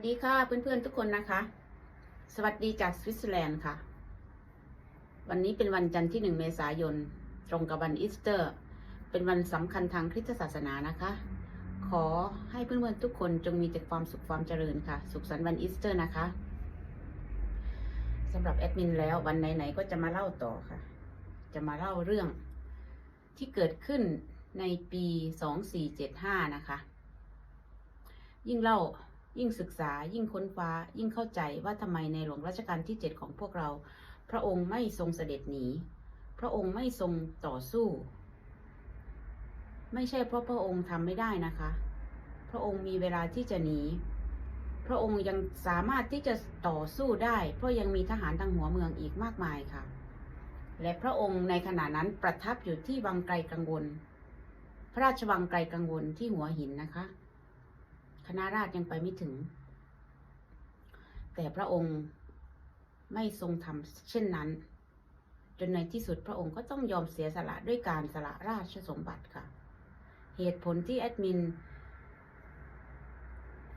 สวัสดีค่ะเพื่อนๆทุกคนนะคะ สวัสดีจากสวิตเซอร์แลนด์ค่ะ วันนี้เป็นวันจันทร์ที่หนึ่งเมษายน ตรงกับวันอีสเตอร์ เป็นวันสำคัญทางคริสตศาสนานะคะ ขอให้เพื่อนๆทุกคนจงมีแต่ความสุขความเจริญค่ะ สุขสันต์วันอีสเตอร์นะคะสำหรับแอดมินแล้ววันไหนๆก็จะมาเล่าต่อค่ะ จะมาเล่าเรื่องที่เกิดขึ้นในปี2475นะคะ ยิ่งเล่า ยิ่งศึกษายิ่งค้นฟ้า ยิ่งเข้าใจว่าทำไมในหลวงรัชกาลที่ 7 ของพวกเรา พระองค์ไม่ทรงเสด็จหนี พระองค์ไม่ทรงต่อสู้ ไม่ใช่เพราะพระองค์ทำไม่ได้นะคะ พระองค์มีเวลาที่จะหนี พระองค์ยังสามารถที่จะต่อสู้ได้ เพราะยังมีทหารทางหัวเมืองอีกมากมายค่ะ และพระองค์ในขณะนั้นประทับอยู่ที่วังไกลกังวล พระราชวังไกลกังวลที่หัวหินนะคะ คณะราษฎรยังไปไม่ถึง แต่พระองค์ไม่ทรงทำเช่นนั้น จนในที่สุดพระองค์ก็ต้องยอมเสียสละด้วยการสละราชสมบัติค่ะ เหตุผลที่แอดมิน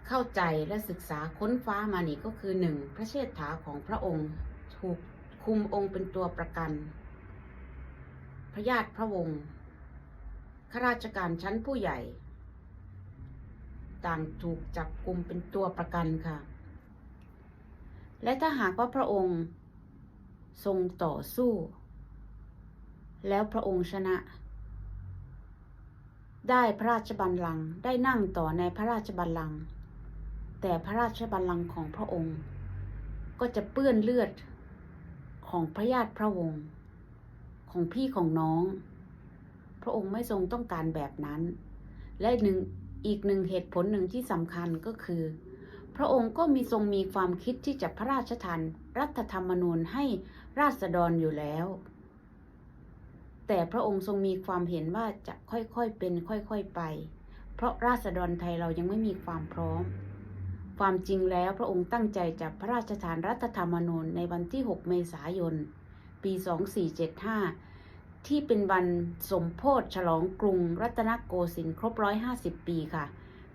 เข้าใจและศึกษาค้นฟ้ามานี่ก็คือหนึ่งพระเชษฐาของพระองค์ถูกคุมองค์เป็นตัวประกัน พระญาติพระวงศ์ข้าราชการชั้นผู้ใหญ่ ต่างถูกจับกลุ่มเป็นตัวประกันค่ะ และถ้าหากว่าพระองค์ทรงต่อสู้ แล้วพระองค์ชนะ ได้พระราชบัลลังก์ได้นั่งต่อในพระราชบัลลังก์แต่พระราชบัลลังก์ของพระองค์ ก็จะเปื้อนเลือดของพระญาติพระวงศ์ของพี่ของน้อง พระองค์ไม่ทรงต้องการแบบนั้น และหนึ่ง อีกหนึ่งเหตุผลหนึ่งที่สำคัญก็คือ พระองค์ก็มีทรงมีความคิดที่จะพระราชทานรัฐธรรมนูญให้ราษฎรอยู่แล้ว แต่พระองค์ทรงมีความเห็นว่าจะค่อยๆเป็นค่อยๆไป เพราะราษฎรไทยเรายังไม่มีความพร้อม ความจริงแล้วพระองค์ตั้งใจจะพระราชทานรัฐธรรมนูญในวันที่ 6 เมษายน ปี 2475 ที่เป็นวันสมโพธิฉลองกรุงรัตนโกสินทร์ครบ 150 ปีค่ะ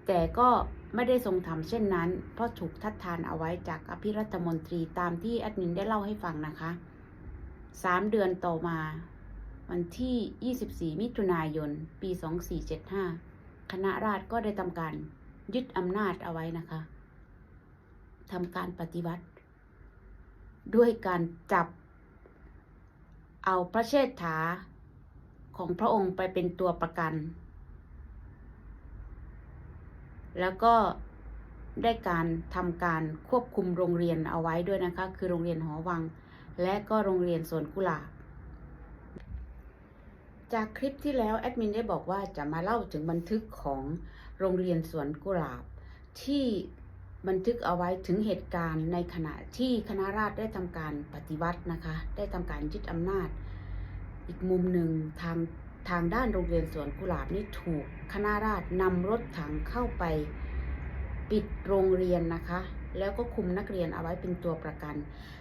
แต่ก็ไม่ได้ทรงทำเช่นนั้น เพราะถูกทัดทานเอาไว้จากอภิรัฐมนตรีตามที่แอดมินได้เล่าให้ฟังนะคะสามเดือนต่อมาวันที่ 24 มิถุนายน ปี 2475 คณะราษฎรก็ได้ทำการยึดอำนาจเอาไว้นะคะทำการปฏิวัติ ด้วยการจับ เอาพระเชษฐาของพระองค์ไปเป็นตัวประกัน แล้วก็ได้การทำการควบคุมโรงเรียนเอาไว้ด้วยนะคะ คือโรงเรียนหอวัง และก็โรงเรียนสวนกุหลาบ จากคลิปที่แล้วแอดมินได้บอกว่าจะมาเล่าถึงบันทึกของโรงเรียนสวนกุหลาบที่ บันทึกเอาไว้ถึงเหตุการณ์ในขณะที่คณะราษฎรได้ทำการปฏิวัตินะคะ ได้ทำการยึดอำนาจ อีกมุมหนึ่งทางทางด้านโรงเรียนสวนกุหลาบนี่ถูกคณะราษฎรนำรถถังเข้าไปปิดโรงเรียนนะคะ แล้วก็คุมนักเรียนเอาไว้เป็นตัวประกัน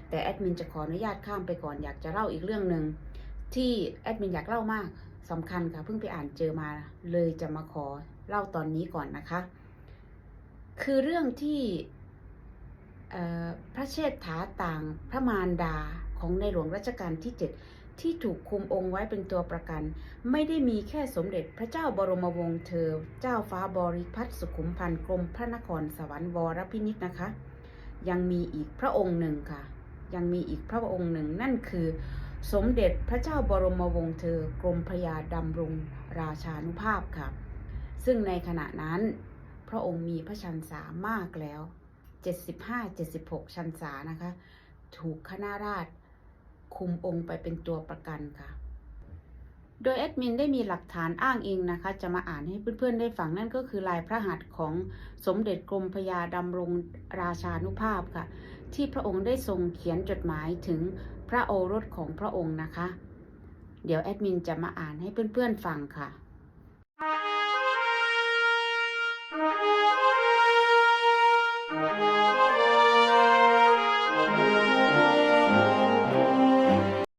แต่แอดมินจะขออนุญาตข้ามไปก่อนอยากจะเล่าอีกเรื่องหนึ่งที่แอดมินอยากเล่ามากสำคัญค่ะเพิ่งไปอ่านเจอมาเลยจะมาขอเล่าตอนนี้ก่อนนะคะ คือเรื่องที่พระเชษฐาต่างพระมารดาของในหลวงรัชกาลที่ 7 ที่ถูกคุมองค์ไว้เป็นตัวประกัน ไม่ได้มีแค่สมเด็จพระเจ้าบรมวงศ์เธอ เจ้าฟ้าบริพัตรสุขุมพันธ์กรมพระนครสวรรค์วรพินิจนะคะ ยังมีอีกพระองค์หนึ่งค่ะ ยังมีอีกพระองค์หนึ่งนั่นคือ สมเด็จพระเจ้าบรมวงศ์เธอกรมพระยาดำรงราชานุภาพค่ะ ซึ่งในขณะนั้น พระองค์มีพระชันษามากแล้ว 75-76 ชันษานะคะ ถูกคณะราษฎรคุมองค์ไปเป็นตัวประกันค่ะ โดยแอดมินได้มีหลักฐานอ้างอิงนะคะ จะมาอ่านให้เพื่อนๆได้ฟังนั่นก็คือลายพระหัตถ์ของสมเด็จกรมพยาดำรงราชานุภาพค่ะ ที่พระองค์ได้ทรงเขียนจดหมายถึงพระโอรสของพระองค์นะคะ เดี๋ยวแอดมินจะมาอ่านให้เพื่อนๆฟังค่ะ